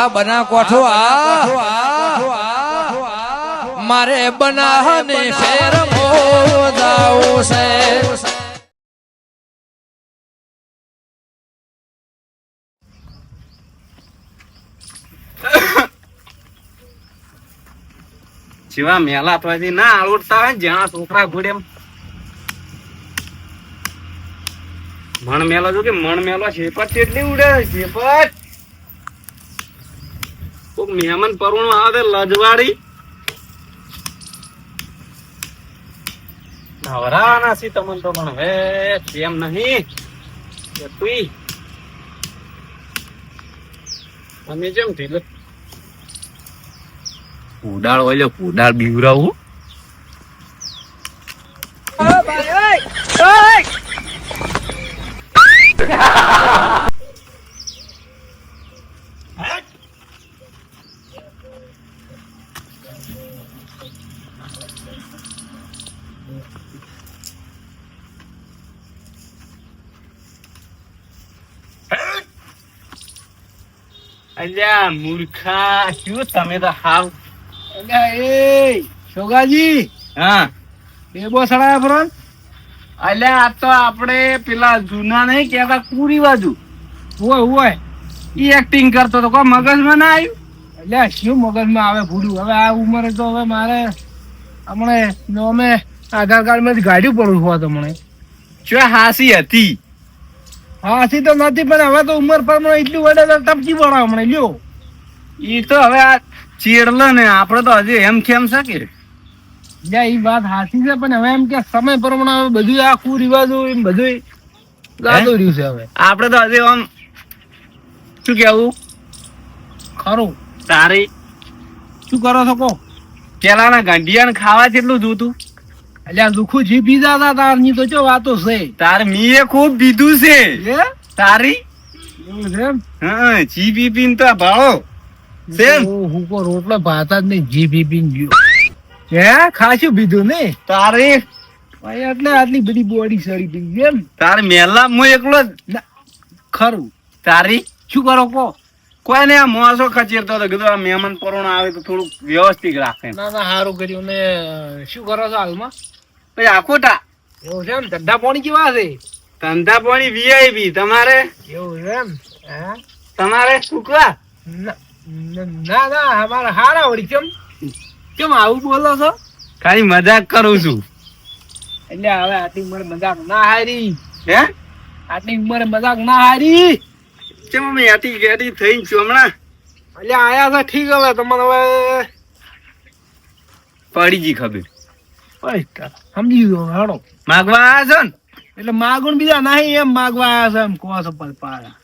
આ બના કોઠો આ. મારે બનાહને શેર મોદાવું છે. જેવા મેલા તો ના આવડતા હોય જ્યાં છોકરા ઘોડે એમ. મણ મેલો જો કે મણ મેલો પણ કેટલી ઉડે શેપટ કોક મહેમાન પરુણો આવે લજવાડી. નવરાના છી તમને તો પણ હવે તેમ નહીં. કે અમે જેમ ઢીલો. ઉડાળ હોય ઉડાળ બીવરાવું. અલ્યા મૂર્ખા. શું તમે તો હાવ? એ શોગાજી. હા. બેબો સડાયા ફરો અલ્યા આ તો આપણે પેલા જૂના નહીં કહેતા કુરી બાજુ. હોય હોય. ઈ એક્ટિંગ કરતો તો કોઈ મગજમાં ના આવ્યું? એટલે શું મગજમાં આવે ભૂલું? હવે આ ઉંમરે તો હવે મારે હમણે અમે આધાર કાર્ડમાંથી પડવું પડું હોત હમણે. જો હાસી હતી? હાથી તો નથી પણ હવે તો ઉંમર પર એટલું વડે ટપકી પડે હમણે લ્યો. એ તો હવે આ ચેડલો ને આપણે તો હજી એમ કેમ શકે યા એ વાત હાથી છે પણ હવે એમ કે સમય પ્રમાણે હવે બધું આખું રિવાજો એમ બધું ગાતો રહ્યું છે હવે. આપણે તો હજી આમ શું કેવું? ખરું. તારી શું કરો છો કો પેલાના ગંઢિયાને ખાવા જેટલું જોતું આ દુખું જી પીધા હતા તારની તો જો વાતો છે. તાર મીએ ખૂબ પીધું છે. તારી? એવું છે હા જી પી પીન તો ભાળો. સેમ ઓ, હું કો રોટલો ભાતા જ નહીં જી પી પીન ગયો. હે? ખાશું પીધું ને? તારે? ભાઈ એટલે આટલી બધી બોડી સડી પી એમ? તાર મેલા હું એકલો ખરું. તારી? શું કરો કો? કોઈ ને આ મોસો ખચેરતો તો કીધું આ મહેમાન પરોણા આવે તો થોડુંક વ્યવસ્થિત રાખે ના ના સારું કર્યું ને શું કરો છો હાલમાં? પછી આખોટા એવું છે એમ? ધંધા પાણી કેવા છે? ધંધા પાણી વીઆઈપી તમારે? એવું છે એમ? હે? તમારે? સુકવા ના ના અમારે હારા વળી કેમ? કેમ આવું બોલો છો? ખાલી મજાક કરું છું. એટલે હવે આટલી ઉંમર મજાક ના હારી. હે? આટલી ઉંમર મજાક ના હારી. કેમ અમે હેટી ગેડી થઈ હમણાં? એટલે આયા છે ઠીક હવે તમને હવે પડી ગઈ ખબર. સમજી ગયો હાડો માગવા આવ્યા છો ને એટલે માગણ બીજા નહીં એમ માગવા આવ્યા છે એમ કહો છો પાડા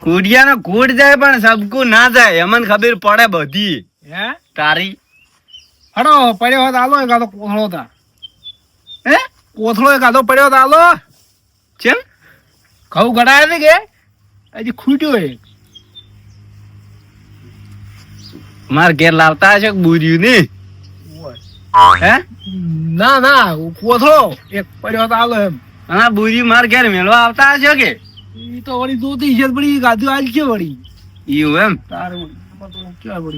કુડિયાનો કુડ જાય પણ સબકુ ના જાય. એમને ખબર પડે બધી. હે? તારી. હડો પડ્યો હોત આલો એકાદો કોથળો તા. હે? કોથળો એકાદો પડ્યો હોત આલો. ચેમ? ઘઉં ગડાય છે કે? હજી ખૂટ્યો એ માર ઘેર લાવતા હશે બુર્યું ને? હે? ના ના કોથળો એક પડ્યો તો આલો એમ. હા બુરી માર ઘેર મેળવા આવતા હશે કે? ઈ તો વળી જોતી છે પડી ગાધું આલ છે વળી. એવું એમ? તારું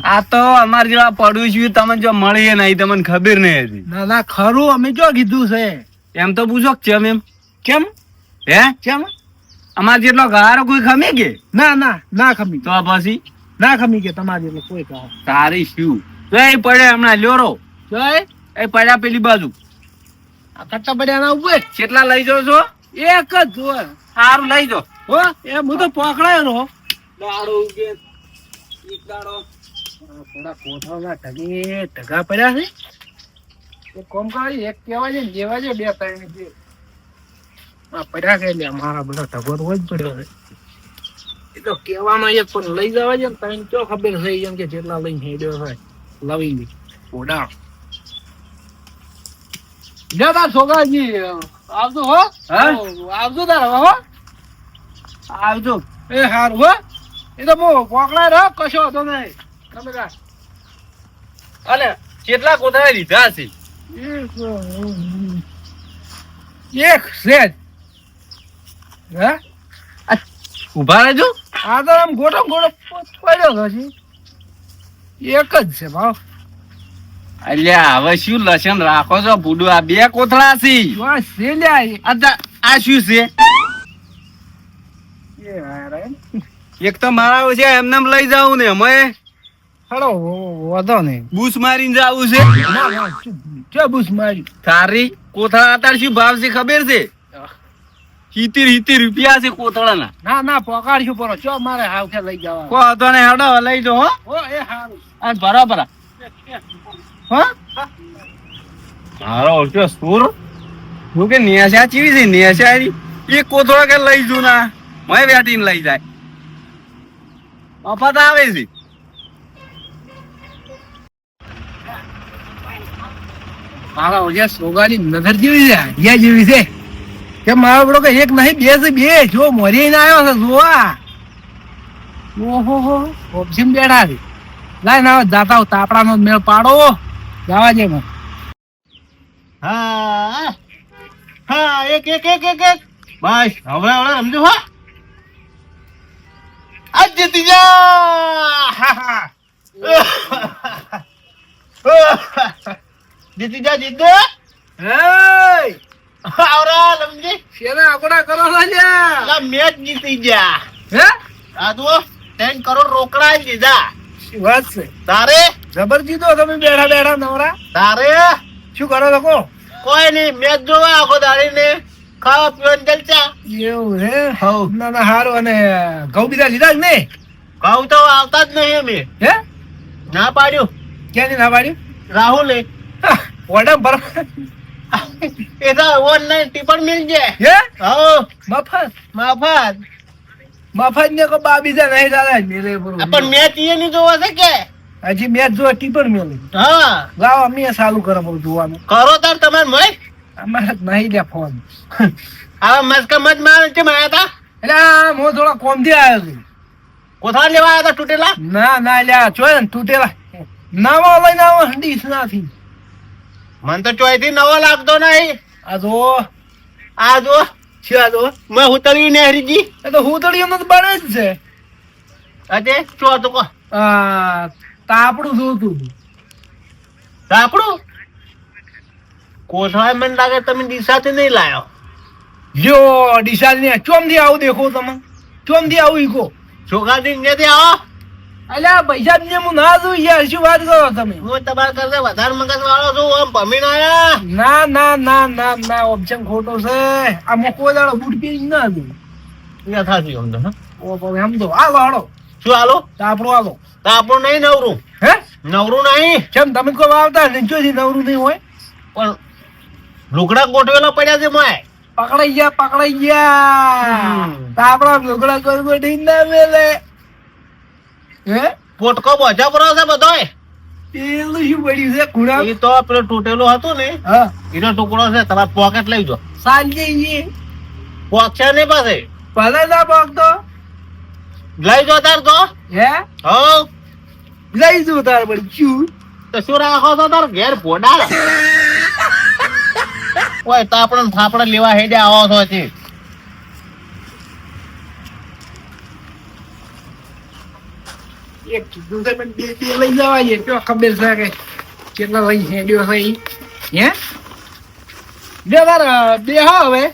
આ તો અમાર જેવા પડોશી તમને જો મળી નહીં તમને ખબર નહીં હતી. ના ના ખરું અમે જો કીધું છે? એમ તો પૂછો કેમ એમ? કેમ? હે? કેમ? અમાર જેટલો ગારો કોઈ ખમી કે? ના ના ના ખમી. તો પછી? ના ખમી કે તમારે જેટલો કોઈ કહો તારી શું? એ પડે હમણાં લ્યોરો જય એ પડ્યા પેલી બાજુ. આ કટ્ટા પડ્યા ના ઉપર કેટલા લઈ જાઓ છો? એક જ જોર સારું લઈ જો હો એ હું તો પકડાયો નો દાડો ઈ દાડો. થોડા કોઠાના ઢગે ઢગા પડ્યા છે. એ કોમ કરી એક કેવા છે જેવા છે બે ત્રણ છે. આ પડ્યા કે એટલે મારા બધા ઢગો તો હોય જ પડ્યો છે. એ તો કહેવાનો એક પણ લઈ જવા છે ને તને ચો ખબર થઈ એમ કે જેટલા લઈને હેડ્યો હોય લવી ઓડા. જા તાર છોકરાજી આવજો હો. આવજો તાર હવે હો. આવજો. એ હારું હો. એ તો હું કોકડા રહો કશો હતો નહીં. તમે કા અને કેટલા કોથળા લીધા છે? એક સેજ હે? ઊભા રહેજો. આ તો આમ ગોટો ગોટો પડ્યો છે. એક જ છે ભાવ. અલ્યા હવે શું લસણ રાખો છો? ભૂડું આ બે કોથળા છે. લ્યા આ શું છે? એક તો મારા છે એમને એમ લઈ જાવ ને અમે. હાલો વધો નહીં. બૂસ મારીને જાવું છે. ના ના બુસ મારી? તારી કોથળા અત્યારે શું ભાવ છે ખબર છે? સિત્તેર સિત્તેર રૂપિયા છે કોથળાના. ના ના પકાડશું પરો ચો મારે હાવ કે લઈ જવા કો હતો ને હેડો લઈ જો હો. એ હારું. બરાબર. હો? મારો ઓળખ્યો સુર? હું કે નેસા ચીવી છે? નેસા એક કોથળો કે લઈ જુ ના મેં વેટીને લઈ જાય. મફત આવે છે. મારા ઓજા સોગાની નજર જેવી છે? હડિયા જેવી છે. કે મારો બડો કે એક નહીં બે છે બે. જો મોરી ને આવ્યો છે જોવા. ઓહો ઓપ્શન બેઠા છે. લાય ના જાતા તાપડા નો મેળ પાડો. જવા દે મને. હા હા એક એક એક એક એક. બસ હવે હવે સમજો હા. આજ જીતી જા. જીતી જા જીત આવરા લમજી શેના આકોડા કરો લ્યા? અલા મેચ જીતી ગયા હે? આ તો ત્રણ કરોડ રોકડા આલી દીધા. શું વાત છે? તારે જબર જીતો તમે બેઠા બેઠા નવરા. તારે? શું કરો લખો કોઈ નહીં મેચ જોવા આખો દાડીને ખાવા પીવાની જલસા એવું હે? હઉ. ના ના હારું. અને ઘઉં બીજા લીધા જ નહીં ઘઉં તો આવતા જ નહીં અમે. હે? ના પાડ્યું. ક્યાંથી ના પાડ્યું? રાહુલે. ઓડમ પર એ તો ઓનલાઈન ટીપણ મિલ જાય. હે? હવ. મફત? મફત. મફત ને કો બા બીજા નહીં ચાલે. પણ મેચ એ નહીં જોવા છે કે? હજી મેચ જો ટીપર મેલી. હા. લાવ અમે ચાલુ કરો બહુ જોવાનું. કરો તાર તમારે મય? અમારે નહીં લે ફોન. આ મસ્કા મત મારે છે માયા તા? એટલે હું થોડા કોમથી આવ્યો છું. કોથા લેવા આવ્યા તા તૂટેલા? ના ના લ્યા જોયે ને તૂટેલા. નવા લઈને આવો ડીશ નાથી મન તો ચોઈથી નવો લાગતો નહીં. આ જો. આ જો. છે આ જો. મેં ઉતર્યું ને હરીજી. એ તો હું તો બને જ છે. અજે ચો તો કો. આ તાપડું જોતું તાપડું કોથળા મને લાગે તમે દિશાથી નહીં લાયો. જો ડીસાલ ને ચોમથી આવું દેખો તમે. ચોમથી આવું ઈકો. છોકરાથી ક્યાંથી આવો. અલ્યા પૈસા ને હું ના જોઉં યાર. શું વાત કરો તમે? હું તમારા કરતા વધારે મગજ વાળો છું. આમ ભમી ના ના ના ના ના ના. ઓપ્શન ખોટો છે. આ મોકો દાડો બૂટ પહેરી ના દઉં યથાથી આમ તો, હં. ઓ પણ એમ તો. આ હાલો. શું હાલો? તાપડો હાલો. તો આપણું નહીં નવરું. હે? નવરું નહીં? કેમ તમે કોઈ વાવતા ને ચોથી નવરું નહીં હોય? પણ લુગડા ગોઠવેલા પડ્યા છે મોય પકડાઈ ગયા પકડાઈ ગયા. તાપડા લુગડા કોઈ કોઈ ના મેલે. હે? પોટકો બોજા પર છે બધોય. પેલું શું પડ્યું છે? કુડા એ તો પેલું તૂટેલું હતું ને. હા. એનો ટુકડો છે તમારે પોકેટ લઈ જો સાંજે પોક છે ને પાસે ભલે ના પાકતો. લઈ જો તાર તો. હે? હો લઈ તાર પડી શું? તો શું રાખો તો તાર? ઘેર ભોડા ઓય તો આપણે ફાફડા લેવા હેડે આવો છો છે એક કીધું છે પણ બે બે લઈ જવા છે. તો ખબર છે કે કેટલા લઈ હેડ્યો છે હે? બે હવે.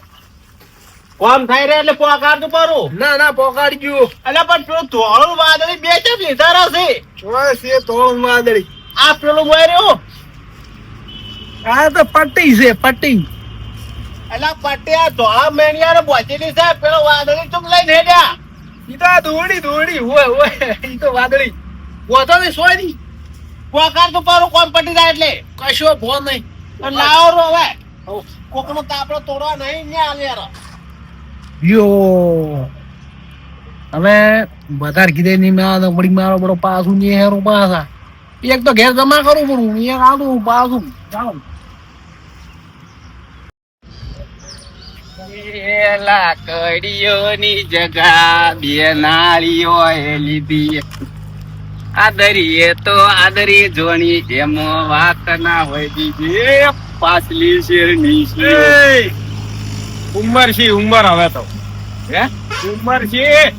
કોમ થાય રે એટલે પોકાર તો પરું. ના ના પોકાડજો એટલે પણ પેલું ધોળું વાદળી બે ચેપ લીધા રહેશે? બસ એ ધોળું વાદળી. આ પેલું મોર્યું આ તો પટ્ટી છે પટ્ટી. એટલે પટ્ટી આ ધોળા મેણિયા બોચેલી છે પેલો વાદળી ચૂક લઈને હેડ્યા. ઈ તો આ દોડી દોડી હોય હોય. ઈ તો વાદળી. પોતો ને સોય પોકાર તો પરું કોમ પટી જાય એટલે. કશો ભો નહીં. લાવો હવે. કોકનો કાપડો તોડવા નહીં ને આલે યો. હવે વધારે કીધે નહીં મેં વળી મારો બડો પાછું ને હેરો પાછા એક તો ઘેર જમા કરું પડું એક આલું પાછું જાઉં. લાકડીઓની જગા બે નાળીઓ લીધી. આદરીએ તો આદરી જોણી એમાં વાત ના હોય બીજી. પાછલી શેરની છે. ઉંમર છે ઉંમર હવે તો. હે? ઉંમર છે?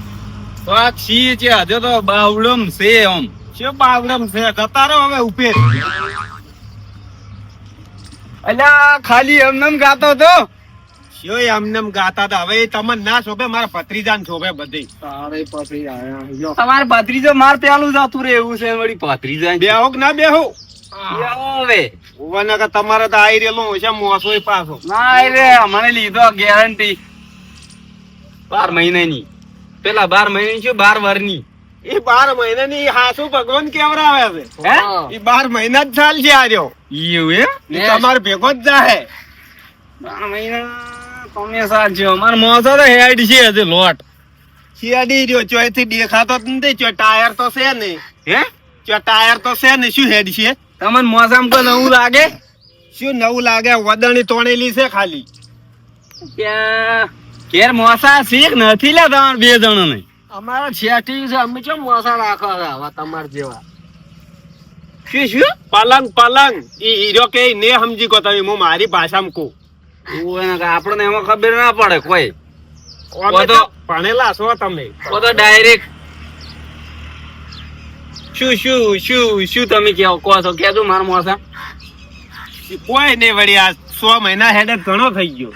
તો આ સિંહ છે હજુ તો બાવળમ છે આમ શું બાવળમ છે? જતા હવે ઉપેર અલ્યા ખાલી એમનેમ ગાતો તો શો એમનેમ ગાતા હતા? હવે તમને ના શોભે મારા ભત્રીજાને શોભે બધી. તારે પછી આયા જો. તમારે ભત્રીજો માર પેલું જાતું રે એવું છે વળી ભત્રીજા બેહો કે ના બેહો હવે. તમારે તો આઈ રેલું છે મોસો પાછો. ના રે મને લીધો ગેરંટી બાર મહિનાની. પેલા બાર મહિનાની શું બાર વરની? એ બાર મહિનાની હાસુ ભગવાન કેવડાવે છે? હે? એ બાર મહિના જ ચાલ છે આર્યો. એવું એ તમારે ભેગો જ જાહે. બાર મહિના તમે સાચો અમાર મોસો તો હેડ છે હજી લોટ. શિયાડી રહ્યો ચોયથી દેખાતો જ નથી ચો ટાયર તો છે ને. હે? ચો ટાયર તો છે ને શું હેડ છે? તમને મોસમ કોઈ નવું લાગે? શું નવું લાગે? વદણી તોણેલી છે ખાલી. ઘેર મોસા શીખ નથી લે તમારે બે જણો ને અમારા છેટી છે અમે ચમ મોસા રાખો છે? હવે તમાર જેવા. શું શું? પલંગ પલંગ. ઈ હીરો કે ને સમજી કો તમે હું મારી ભાષામાં કહું. કે આપણને એમાં ખબર ના પડે કોઈ. ભણેલા છો તમે. ડાયરેક્ટ શું શું શું શું તમે કહો કહો છો કેજો મારા મોસા કોઈ નહીં વળી આ સો મહિના હેડે ઘણો થઈ ગયો.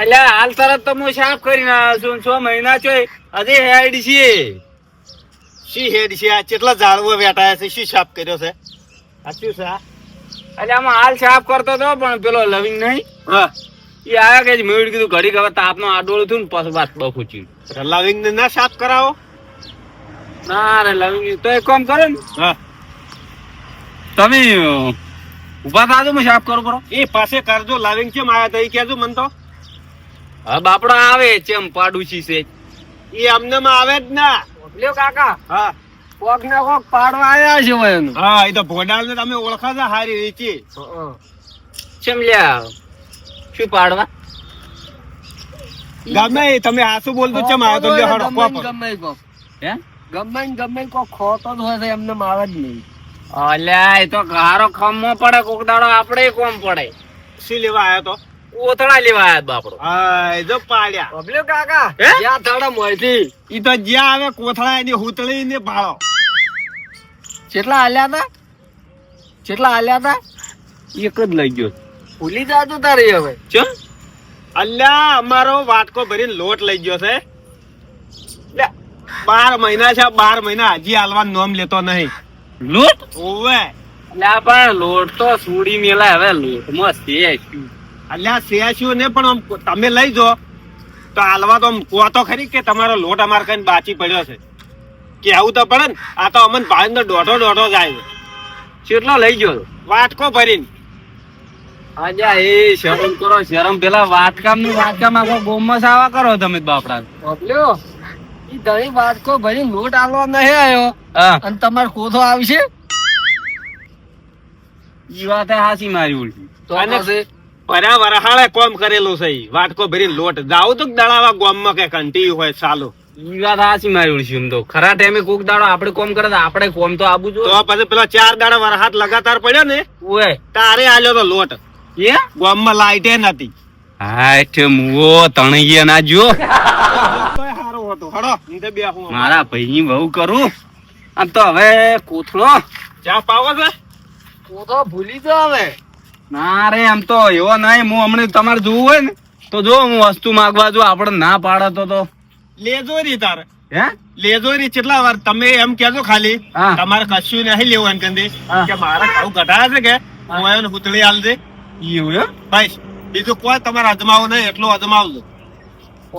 એટલે હાલ તરત તો હું સાફ કરીને આવ્યો છું છ મહિના છો હજી હેડ છે. શી હેડ છે? આ કેટલા ઝાડવો વેટાયા છે શી સાફ કર્યો છે? સાચું છે એટલે આમાં હાલ સાફ કરતો હતો પણ પેલો લવિંગ નહીં. હા. એ આવ્યા કે મેળવી કીધું ઘડી ખબર તાપનો આડોળું થયું ને પછી વાત બફું ચીડ લવિંગ ને ના સાફ કરાવો? ના રે લવિંગ તો એક કામ કરો ને. હા. તમે ઊભા થાજો હું સાફ કરું કરો. એ પાસે કરજો લવિંગ કેમ આયા તો એ કેજો મન તો. હવે બાપડો આવે ચેમ પાડુછી છે. એ અમને માં આવે જ ના. લ્યો કાકા. હા. કોક ને કોક પાડવા આયા છે હવે હા એ તો ભોડાલ ને તમે ઓળખા છો હારી રીચી. ચેમ લ્યા શું પાડવા? ગમે તમે હાસુ બોલતો ચમ આવ્યો તો લ્યો હળો ગમે ગમે હે? ગમે ને ગમે કોક ખોતો જ હોય એમને મારે જ નહીં. અલ્યા એ તો ઘારો ખમો પડે કોક દાડો આપણે કોમ પડે. શી લેવા આવ્યો તો? ઓથળા લેવા આવ્યા બાપડો. હા જો પાડ્યા. બબલ્યો કાકા જ્યાં થડે મળતી. ઈ તો જ્યાં આવે કોથળા એની હુતળી ને ભાળો કેટલા હાલ્યા હતા કેટલા હાલ્યા હતા એક જ લઈ ગયો. ભૂલી જાતો તારે હવે. ચો? અલ્યા અમારો વાટકો ભરીને લોટ લઈ ગયો છે. બાર મહિના છે બાર મહિના હજી હાલવાનું નોમ લેતો નહીં. લોટ? ઓવે. અલ્યા પણ લોટ તો સુડી મેલા હવે લોટ મસ્ત છે શું? અલ્યા સેશું ને પણ તમે લઈ જો. તો હાલવા તો કુવા તો ખરી કે તમારો લોટ અમારે કઈ બાચી પડ્યો છે? કે આવું તો પડે ને આ તો અમન ભાઈ દોઢો દોઢો જાય કેટલો લઈ ગયો? વાટકો ભરીને. અલ્યા એ શરમ કરો શરમ પેલા વાટકામની વાટકામ આખો ગોમસ આવા કરો તમે બાપડા. ઈ વાટકો ભરી લોટ આલવા નહીં આવ્યો અને તમારો કોથો આવશે? ઈ વાત હાસી મારી ઉલટી. તો અને- પછી? વરહાળે કોમ કરેલું છે ઈ. વાટકો ભરીને લોટ. જાવ તો દળાવા ગોમમાં કે કંટી હોય ચાલો. ઈ વાત હાસી મારી ઉલટી એમ તો. ખરા ટાઈમે કોક દાડો આપણે કોમ કરે તો આપણે કોમ તો આબુ તો જો પછી પેલા ચાર દાડા વરહાત લગાતાર પડ્યો ને ઓય. તારે આલ્યો તો લોટ. એ ગોમમાં લાઈટે નથી હાઠ મુઓ તણિયે ના જો હતું હડો મારા ભાઈની બહુ કરું. આમ તો હવે કોથળો. ચા પાવો છે? કોથળો ભૂલી જાવ હવે. ના રે આમ તો એવો નહીં હું હમણાં તમારે જોવું હોય ને તો જો હું વસ્તુ માગવા જો આપણે ના પાડે તો તો. લેજો રી તારે. હે? લેજો રી કેટલા વાર તમે એમ કેજો ખાલી તમારે કશું નહીં લેવું એમ કંદી કે મારા ખાવું ઘટાડા છે કે? હું. એને હુતળી આલ દે એવું ભાઈ બીજું કોઈ તમારે અજમાવો નહીં એટલું અજમાવજો.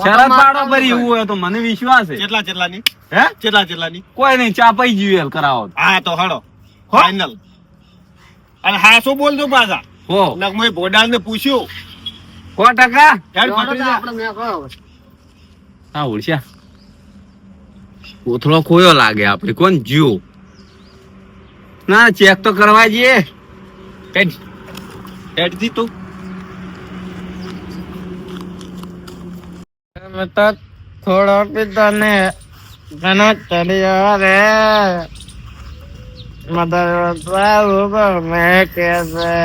શરત પાડો પરી એવું હોય. તો મને વિશ્વાસ છે. કેટલા કેટલાની હે? કેટલા કેટલાની કોઈ નહીં ચાપાઈ જીવેલ કરાવો. હા તો હળો ફાઈનલ અને હા શું બોલજો પાછા? હો. નગમય ભોડાલ ને પૂછ્યું. કો ટકા. હા ઓળશ્યા કોથળો ખોયો લાગે આપણે કોણ જીવ ના ચેક તો કરવા જઈએ. હેડ. હેડજી તું. થોડો પીધો ને ઘણો જવા રે. મદર મેં કે છે.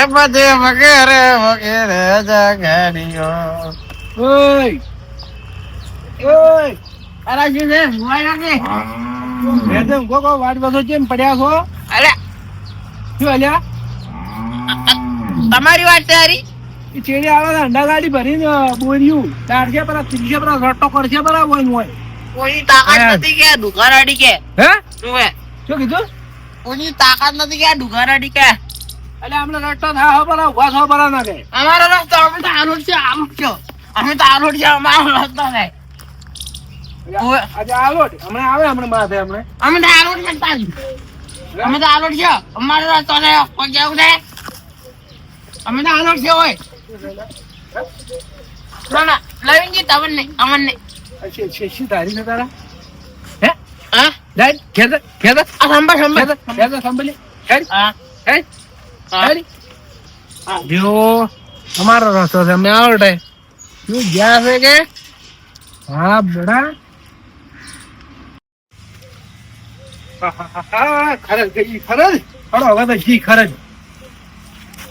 એ પછી વગેરે વગેરે જગાડીઓ. ઓય. ઓય. અરે શું છે મેડમ કો કો વાટ બસો કેમ પડ્યા છો. અરે શું અલ્યા? તમારી વાત છે હારી? ચેડી આવે અંડા ગાડી ભરીને બોર્યું. ચારશે પરા ત્રીસે પરા રટો કરશે પરા હોય હોય. કોઈની તાકાત નથી કે દુકારાડી કે? હે? શું શું કીધું? કોઈ તાકાત નથી કે દુકારાડી કે? એટલે અમને રટો થાય હો પરા ઊભા છો પરા ના કે અમારો રસ્તો અમે તો આલોટ છે આલોટ છો. અમે તો આલોટ છે અમારો રસ્તો છે. આજે આવો હમણાં આવે હમણાં માથે હમણાં. અમે તો આલોટ છે તારી. અમે તો આલોટ છે. અમારો રસ્તો છે કોઈ છે? અમે તો આલોટ છે હોય ના ના લવિંગજી તમન નહીં અમન નહીં શી- શી- શી તારી છે તારા? હે? હા? જાય ખેતર ખેતર આ સંભાળ સંભાળ. હા. હેડ. જો અમારો રસ્તો છે અમે આવડે તું ગયા છે કે? હા બડા ખરજ ગઈ ખરજ હવે તો જી ખરજ?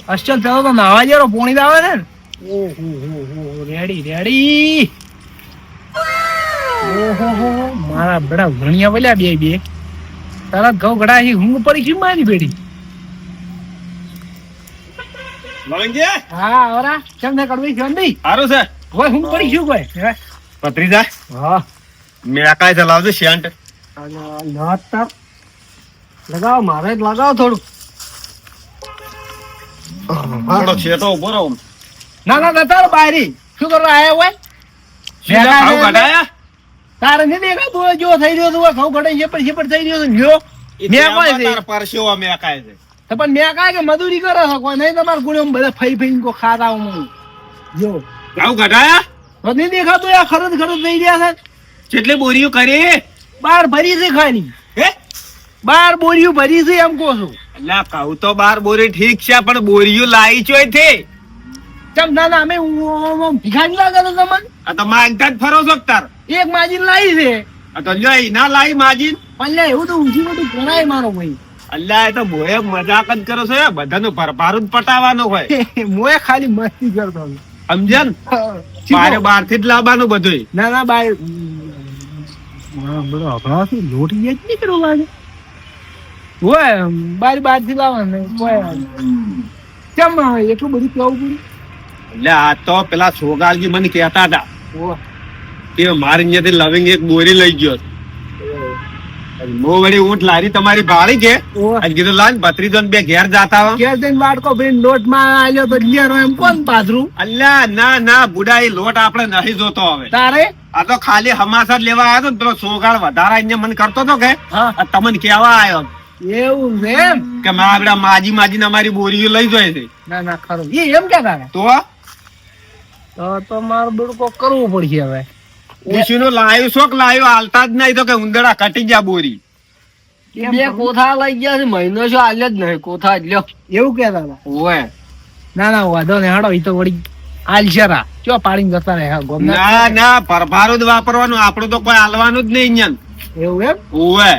અશ્ચલ ચાલો તો નાવા જેરો પોણી આવે છે ને? ઓહો હો હો રેડી રેડી. ઓહો હો મારા બડા વણિયા વલ્યા બે બે. તારા ઘઉં ઘડા હી હું પડી છે મારી બેડી લવંગે હા ઓરા કેમ ને કડવી છે નહીં સારું છે. હોય હું પડી છું કોઈ હે? ભત્રીજા? હા. કાય ચલાવજો શેન્ટ લગાવ મારે લગાવ થોડું થોડો છેટો ઊભો રહો. ના ના ના તારો બારી શું કરવા આયા હોય? શું છે, તારે નથી દેખાતું જો થઈ રહ્યો તું ઘઉં ઘડે શેપડ શેપડ થઈ રહ્યો છે લ્યો. એ કોઈ છે? તાર મેકાય છે. તો પણ મેં કે મજૂરી કરે છે કોઈ? નહીં તમારે ગુણે બધા ફઈ ફઈ કો ખાતા હું જો. ભાવ ઘટાયા? તો નહીં દેખાતું આ ખરદ ખરદ થઈ રહ્યા છે? કેટલી બોરીઓ કરી? બાર ભરી છે ખાલી હે? બાર બોરીઓ ભરી છે એમ કહો છું. એટલે કહું તો બાર બોરી ઠીક છે પણ બોરીઓ લાવી ચોય છે. ચમ ના ના અમે ભીખાજી લાગે તો તમને? આ તો માંગતા જ ફરો છો તાર? એક માજીન લાવી છે. આ તો લઈ ના લાવી માજીન. પણ લે એવું તો ઊંધી મોટું ગણાય મારો ભાઈ. અલ્લા એ તો મોએ મજાક જ કરો છો બધાનું ભરભારું જ પટાવાનો હોય. મોએ ખાલી મસ્તી કરતો. સમજ્યા ને? મારે બહારથી જ લાવવાનું બધું ના ના બાય લોટ બધો અભડાથી લોટી જ નહીં કરવું લાગે? ઓય બાર બારથી લાવવાનું કેમ એટલું બધું કેવું પડ્યું એટલે આ તો પેલા સોગાલજી મને કહેતા હતા કે મારી અહીંયાથી લવિંગ એક બોરી લઈ ગયો મો વળી ઊંટ લારી તમારી ભાળી છે. અને કીધું લાન ભત્રીજો બે ઘેર જાતા ઘેર જઈને વાટકો ભરીને લોટમાં આલ્યો તો લિયારો એમ કોણ પાથરું? અલ્યા ના ના બુડા એ લોટ આપણે નહીં જોતો હવે. તારે? આ તો ખાલી હમાસર લેવા આવ્યો તો પેલો સોગાળ વધારા અહીંયા મને કરતો તો કે. તમને કેવા આવ્યો. એવું છે એમ? કે મારા આપડા માજી માજી અમારી બોરીઓ લઈ જાય છે. ના ના ખરું. એ એમ કે હતા તો તો તો મારું બધું કરવું પડશે હવે. ઉછીનો લાયો શોક લાયો? હાલતા જ નહીં તો કે ઉંદરા કટી ગયા બોરી. બે કોથા લઈ ગયા છે મહિનો છો આલ્યો જ નહીં કોથા જ લ્યો. એવું કેતા હતા ઓય ના ના વાંધો નહીં હાડો એ તો વળી આલશરા ચો પાડીને જતા રહે ના ના પરભારું જ વાપરવાનું આપણું તો કોઈ હાલવાનું જ નહીં અહીંયા એવું એમ? ઓવે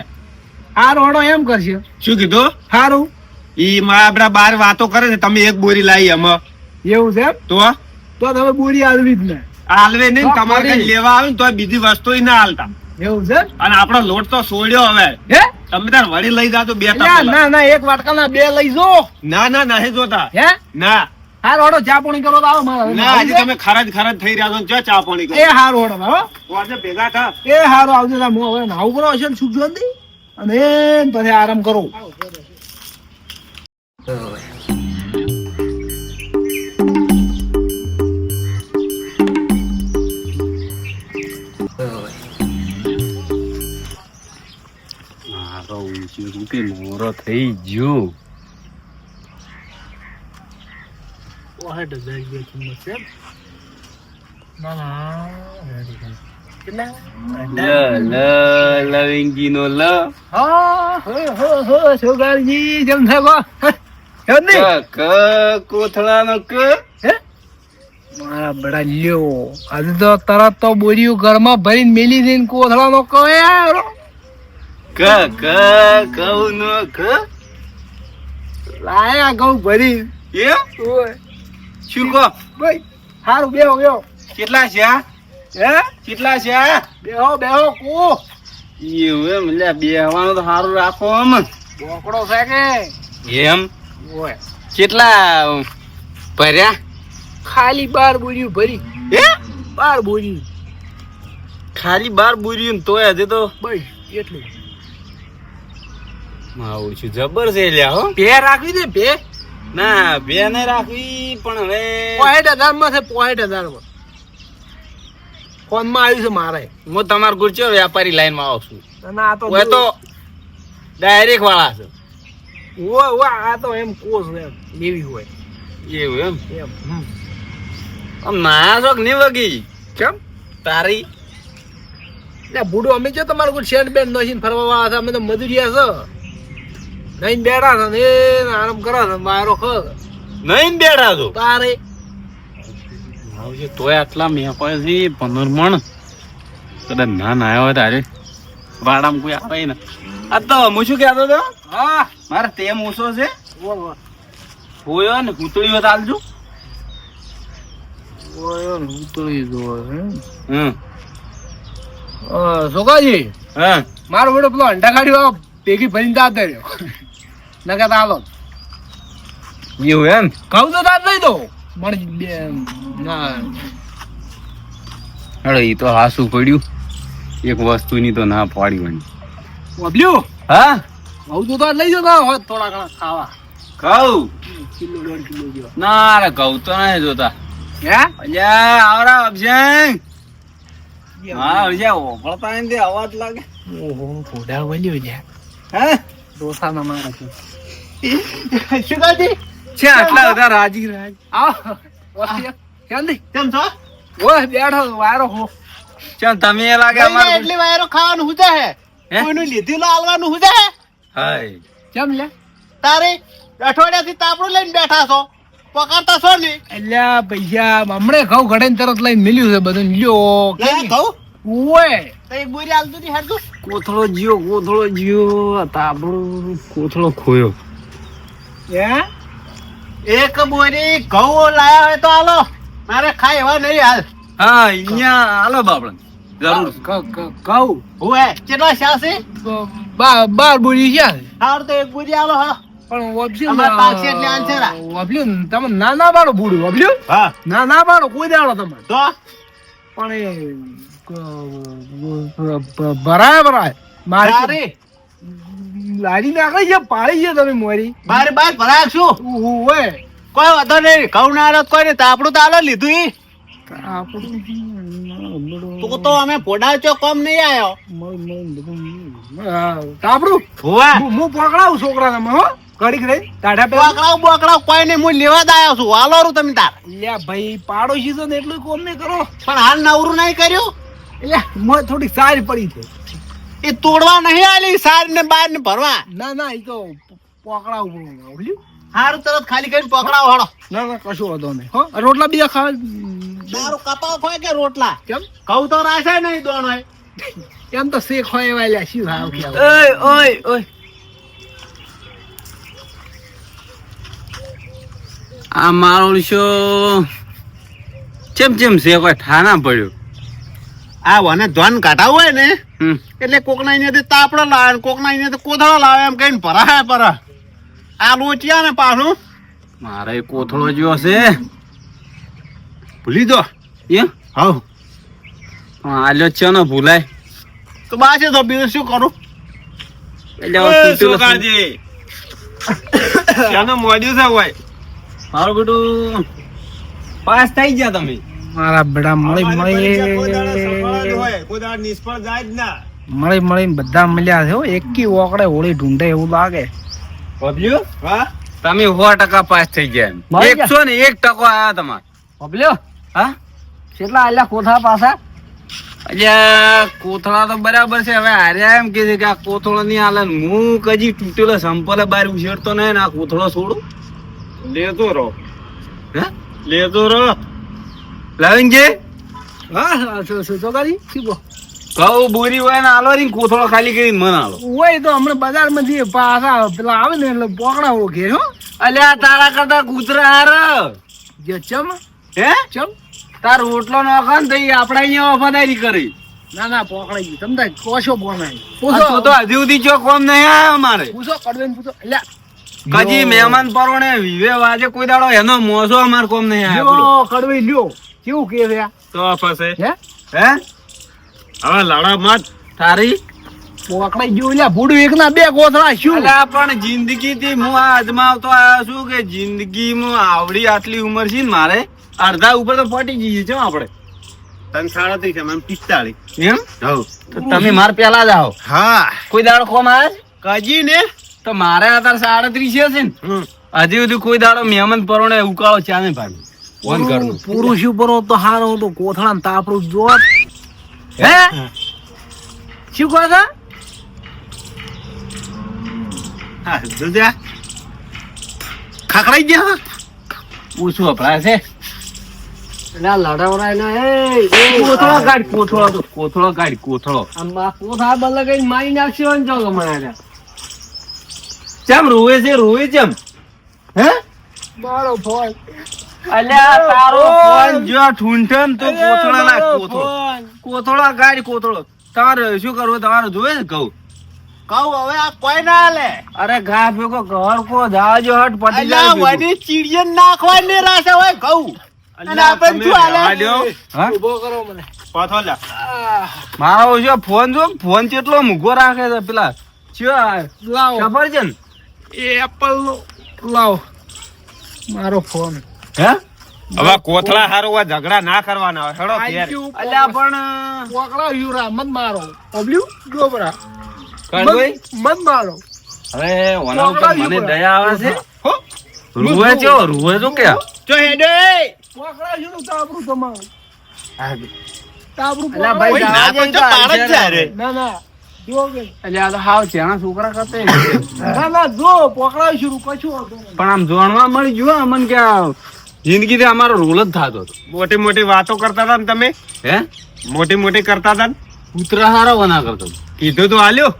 હારો રોડો એમ કરશે. શું કીધું? સારું ઈ મારા આપડા બાર વાતો કરે ને તમે એક બોરી લાવી અમે એવું છે તો? તો તમે બોરી આલવી જ ને. આલવે ને તમારે કઈ લેવા આવે ને તો બીજી વસ્તુ ના હાલતા. એવું છે અને આપણો લોટ તો સોડ્યો હવે. હે? તમે તાર વળી લઈ જાતો બે ના ના ના એક વાટકાના બે લઈ જો. ના ના નહીં જોતા. હે? ના. હા રોડો ચા પાણી કરો તો આવો મારા ના આજે તમે ખરાજ ખરાજ થઈ રહ્યા છો ને ચા ચા પાણી એ કરો હારો હો. તો આજે ભેગા થા. એ હારો આવજો હું હવે નાવું કરો હશે ને સુખ શાંતિ અને એમ પછી આરામ કરો મારો ઊંચી રૂપી મોરો થઈ ગયો વાહટ હજાર રૂપિયા કિંમત છે એમ? ના ના રેડી કરી. કેટલા લવિંગી નો લ. સોગારજી જેમ કો ક કોથળા નો ક મારા બડા લ્યો આજે તો તરત તો બોરીયું ઘરમાં ભરીને મેલી દઈને કોથળાનો કહે યાર ક ક કઉ નો ક. લાયા ઘઉં ભરી. એ? શું કહો? ભાઈ હારું બેહો બેહો. કેટલા છે આ? હે? કેટલા છે? બેહો બેહો કુ. એવું એમ એટલે બેહવાનું તો સારું રાખો આમ બોકડો છે કે? એમ? ઓય. કેટલા ભર્યા? ખાલી બાર બોર્યું ભરી. હે? બાર બોર્યું ખાલી બાર બુર્યું તોય હજી તો બસ એટલું. આવું છું જબર છે લ્યા હો. બે રાખવી દે બે. ના બે ને રાખવી પણ હવે પોઈન્ટ હજારમાં છે પોઈન્ટ હજારમાં ફોનમાં આવ્યું છે મારે. હું તમારા ગુરચો વેપારી લાઈનમાં આવું છું? અને તો હવે તો ડાયરેક્ટ વાળા છે. ઓ ઓ આ તો એમ કોસ એમ લેવી હોય. એવું એમ? એમ. આમ ના શોખ નહીં વગી કેમ? તારી? લે બુડો અમે જો તમારું કોઈ શેડ બેન નસીન ફરવા વાળા છે? અમે તો મજૂરિયા છે. નહીં બેઠા છે ને આરામ કરો છે મારો ખ નહીં બેઠા છો? તારે આવજે તોય આટલા મેં પડે છે પંદર મણ. કદાચ ના ના આવ્યો હોય તારે. વાડામાં કોઈ આવે ને આ તો હું શું કહેતો હતો? હા. મારે તેમ ઓછો છે. હોયો ને કૂતળીઓ ચાલજો આલજો ઓય ને ઉતરી જો હે હમ. અ, હા. મારો બેટો પેલો અંડા કાઢ્યો ભેગી ભરીને દાંત રહ્યો નકર હાલો. એવું એમ? કહું તો દાંત લઈ દો પણ બે ના. હેડો એ તો હાસું પડ્યું. એક વસ્તુની તો ના પાડી વળી વબલ્યું હા? કહું તો દાંત લઈ જતો હોત થોડા ઘણા ખાવા. કહું કિલો દોઢ કિલો જેવા. ના રે કહું તો નહીં જોતા. હે? અલ્યા આવરા અભિષેક. હા અભિષેક ઓફળતા ને અવાજ લાગે. ઓહો ઘોડા વળ્યો છે. હે? ડોસાના મારા છે શુગાજી છે આટલા બધા રાજી રાજ. કેમ કેમ છો? ઓય બેઠો વાયરો હો. ચાલ તમે લાગે અમાર એટલી વાયરો ખાવાનું હુજે હે? કોઈનું લીધેલું આલવાનું હુજે હે? હાય. કેમ લે? તારે અઠવાડિયાથી તાપડું લઈને બેઠા છો. પકડતા છો ને અલ્યા પૈસા હમણે ઘઉં ઘડે તરત લઈને મિલ્યું છે બધું. લ્યો ઘઉં? ઓય. તો બોરી આલતું કોથળો જીયો કોથળો જીયો તાપડું કોથળો ખોયો. હે? એક બોરી ઘઉં લાયા હોય તો આલો. મારે ખાય એવા નહીં હાલ. હા અહીંયા હાલો બાપણ જરૂર. ઘઉં હુએ કેટલા શા છે બાર બાર છે હાર તો એક બોરી આલો હા. પણ અમારે પાકશે એટલે તમે ના ના પાડો બુડું હા. ના ના પાડો કોઈ દાડો તમે તો? પણ ભરાય ભરાય. મારે લારી નાખે છે પાડી છે તમે મોરી. બાર બાર હું ઓય. કોઈ વાંધો નહીં ઘઉં ના કોઈ નહીં તાપડું તો આલો લીધું ઈ. તું તો અમે ફોડા ચો કોમ નહીં આયો. તાપડું. હોવા. હું પકડાવું છોકરા તમે હો? ઘડીક રહી તાડા પે બોકડાવ બોકડાવ કોઈ નહીં હું લેવા જ છું. હાલો રૂ તમે તાર. લ્યા ભાઈ પાડોશી છો ને એટલું કોમ નહીં કરો. પણ હાલ નવરું નહીં કર્યું? એટલે મને થોડી સારી પડી છે. એ તોડવા નહીં આલી સાર ને બાર ને ભરવા. ના ના એ તો પોકડા ઓલ્યું હારું તરત ખાલી કરીને પોકડા વાળો ના ના કશું વાંધો નહીં. હો? રોટલા બીજા ખાવા તારું કપાવ ખોય કે રોટલા? કેમ? કહું તો રાશે નહીં દોણ હોય એમ તો શેખ હોય એવા લ્યા શું હાવ ઓય ઓય ઓય. આ મારો શું? ચેમ ચેમ શેખ કોઈ ઠાના પડ્યો? આ વને ધન કાઢાવું હોય ને હમ. એટલે કોકના અહીંયાથી તાપડો લાવે ને કોકના અહીંયાથી કોથળો લાવે એમ કહીને ભરાય પર આ લોચિયા ને પાછું. મારે કોથળો જો છે. ભૂલી દો. એ? હવ. આલ્યો છે ને ભૂલાય. તો બાસે તો બીજું શું કરું? એટલે શું કાળજી છે. એનું મોડ્યું છે હોય મારું બેટું. પાસ થઈ ગયા તમે. મારા બેડા મળી મળી નિષ્ફળ જાય જ ના. મળી મળીને બધા મળ્યા છે હો એકી ઓકડે હોળી ઢૂંઢે એવું લાગે. બબલ્યું હા? તમે સો ટકા પાસ થઈ ગયા. મળી એકસો ને એક ટકો આયા તમારે. બબલ્યો હા? કેટલા આલ્યા કોથળા પાછા? અલ્યા કોથળા તો બરાબર છે હવે હાર્યા એમ કે છે કે આ કોથળો નહીં હાલે હું કજી તૂટેલો સંપલે બહાર ઉછેરતો નહીં ને આ કોથળો છોડું? લેતો રહો. હે? લેતો રહો. લવિંગજી હા શું શું ચોકારી શું બોરી હોય ને હાલો રી કોથળો ખાલી કરીને મને હાલો હોય તો હમણાં બજારમાં જઈએ પાછા પેલા આવે ને એટલે પોકડા ઓળખે હો. અલ્યા તારા કરતા કૂતરા હાર. જે ચમ? હે? ચમ? તાર રોટલો નોખો ને તો ઈ અહીંયા વફાદારી કરી. ના ના પકડાઈ ગયું. તમને કોશો પોણાય પૂછો. તું હજી સુધી કોમ નહીં આયો અમારે પૂછો કડવેન પૂછો. એટલે કજી મહેમાન પરોણે વિવે વાજે કોઈ દાડો એનો મોસો અમાર કોમ નહીં આયો. કડવી લ્યો. કેવું કે છે આ? તો ફસે હે? હે? હવે લડા મત તારી પોકડાઈ ગયું લ્યા ભૂડું એક ના બે કોથળા શું? અલા પણ જિંદગી થી હું આ અજમાવતો આવ્યો છું કે જિંદગીમાં આવડી આટલી ઉંમર છે ને મારે? અડધા ઉપર તો પટી જઈએ છે આપણે? તન સાડત્રીસ પિસ્તાળીસ. એમ? હવ. તમે માર પેલા જ આવો. હા. કોઈ દાડો કોમ આવે કજી ને? તો મારે અત્યારે સાડત્રીસ છે ને. હજી સુધી કોઈ દાડો મહેમાન પરોણે ઉકાળો છે ફોન કરનું પુરુષ ઉપર તો હારો તો કોથળા ને તાપડું જોત. હે? શું કહો છો? હા ગયા ઓછું અપડા છે? એ કોથળો કાઢ કોથળો તો કોથળો કાઢ કોથળો આમાં કોથળા બદલે કઈ મારી નાખશો ચાલો મને ચમ રોવે છે રોવે ચમ. હે? મારો અલ્યા તારો ફોન જો ઠૂંઠન તો કોથળા ના કોથળો. કોથળા કાઢ કોથળો. તમારે શું કરવું તમારે જોવે ને કહું કહું હવે આ કોઈ ના લે. અરે ઘા ભેગો ઘર કો જાજો હટ પડી જાય વડી ચીડિયન નાખવાની રાસે હોય કહું અને આપણે શું હાલે? ઊભો કરો મને. પાછો જા મારો જો ફોન જો ફોન કેટલો મૂકો રાખે છે પેલા. ચિયો લાવ. સફરજન એ એપલ નો લાવો. મારો ફોન. હે? હવે કોથળા હારું હોય ઝઘડા ના કરવાના હોય. હેડો અલ્યા પણ કોકડા યુરા મત મારો. ઓબલ્યુ ગોબરા. કડવાઈ? મત મારો. હવે ઓના ઉપર મને દયા આવે છે? હો? રૂવે જો રૂવે જો કે. જો હેડે પોકળા યુરું તાબરું તમારું. તાબરું અલ્યા ભાઈ ના પણ તો પાડ જ જાય રે. ના ના જો કે. અલ્યા આ તો હાવ ત્યાંના છોકરા કરતા ના ના જો પોકળા યુરું કશું હોતું નહીં. પણ આમ જોણવા મળી ગયું અમને કે આ જિંદગીથી અમારો રોલ જ થતો હતો. મોટી મોટી વાતો કરતા હતા ને તમે? હે? મોટી મોટી કરતા હતા ને? કૂતરા હારો બના કરતો કીધું તો હાલ્યો.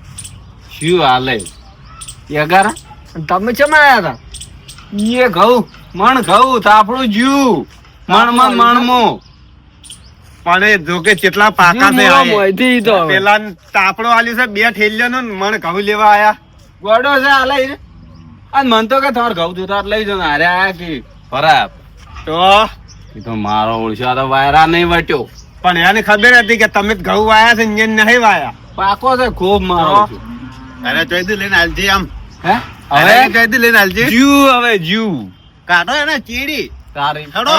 શું હાલે? એગારા? તમે ચમ આયા હતા? એ ઘઉં. મણ ઘઉં થાપડું જ્યું. મણ મણ મણમો. પણ એ જો કે કેટલા પાકા છે. પેલા તાપડો આલ્યો છે બે ઠેલ્યો નું મણ ઘઉં લેવા આયા. ગોડો છે હાલે. આ મન તો કે તમારે ઘઉં જોતા લઈ જાઓ. અરે આ આયા કે ફરાબ તો? એ તો મારો ઓળશો આ તો વાયરા નહીં વટ્યો. પણ એને ખબર હતી કે તમે ઘઉં વાયા છે ને નહીં વાયા. પાકો છે ખૂબ મારો અરે ઓળશો. દી લઈને હાલજે આમ. હે? હવે? હવે ચોઈથી લઈને હાલજે. જીવ હવે જીવ. કાઢો એને ચીડી. તારી હેડો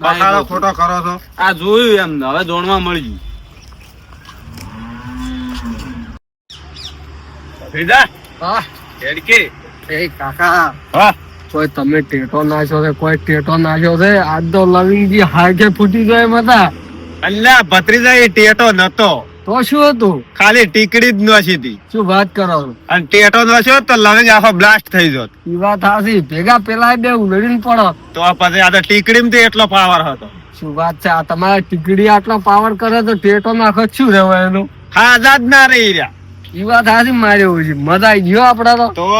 બકાળો ખોટો કરો છો. આ જોયું એમ હવે જોણવા મળી ગયું સીધા હા. હેડકે. એ કાકા. હા. કોઈ તમે ટેટો નાખ્યો છે કોઈ ટેટો નાખ્યો છે આજ તો લવિંગજી હાકે ફૂટી ગયો મતા અલ્લા ભત્રીજા એ ટેટો નતો. તો શું હતું? ખાલી ટીકડી જ નોશી હતી. શું વાત કરો? છો અને ટેટો નોશ્યો તો લવિંગ આખો બ્લાસ્ટ થઈ જોત. ઈ વાત હાસી ભેગા પેલા બે ઉલડીને પડો. તો પછી આ તો ટીકડીમાં તો એટલો પાવર હતો. શું વાત છે? આ તમારા ટીકડી આટલો પાવર કરે તો ટેટો નાખો શું રહેવાય એનું હા આઝાદ ના રહી રહ્યા. ઈ વાત હાસી મારી એવું છે. મજા આવી ગયો આપડા તો